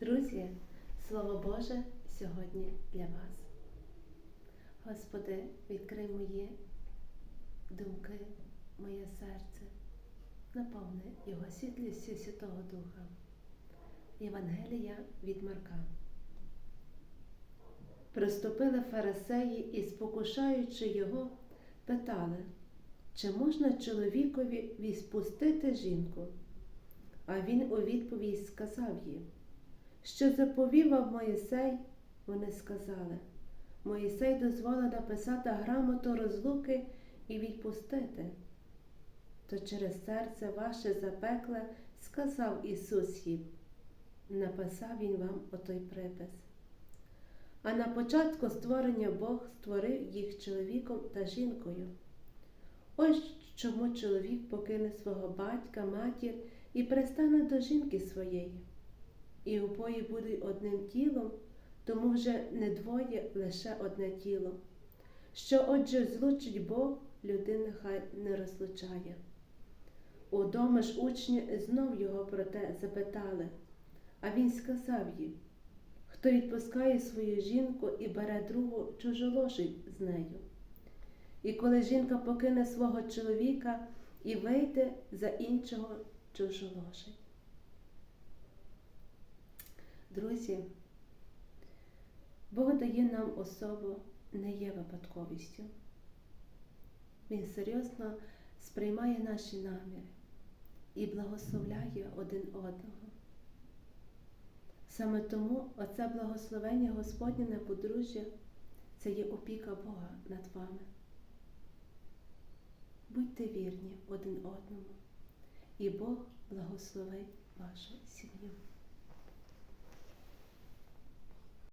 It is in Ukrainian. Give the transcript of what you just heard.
Друзі, Слово Боже сьогодні для вас. Господи, відкрий мої думки, моє серце, наповни його світлістю Святого Духа. Євангелія від Марка. Приступили фарисеї і, спокушаючи його, питали, чи можна чоловікові відпустити жінку? А він у відповідь сказав їм, що заповівав Моїсей, вони сказали, Моїсей дозволив написати грамоту розлуки і відпустити. То через серце ваше запекле сказав Ісус їм, написав Він вам отой припис. А на початку створення Бог створив їх чоловіком та жінкою. Ось чому чоловік покине свого батька, матір і пристане до жінки своєї. І обоє будуть одним тілом, тому вже не двоє, лише одне тіло. Що отже злучить Бог, людина хай не розлучає. Удома ж учні знов його про те запитали, а він сказав їм, хто відпускає свою жінку і бере другу, чужоложить з нею. І коли жінка покине свого чоловіка і вийде за іншого чужоложить. Друзі, Бог дає нам особу не є випадковістю. Він серйозно сприймає наші наміри і благословляє один одного. Саме тому оце благословення Господнє на подружжя це є опіка Бога над вами. Будьте вірні один одному, і Бог благословить вашу сім'ю.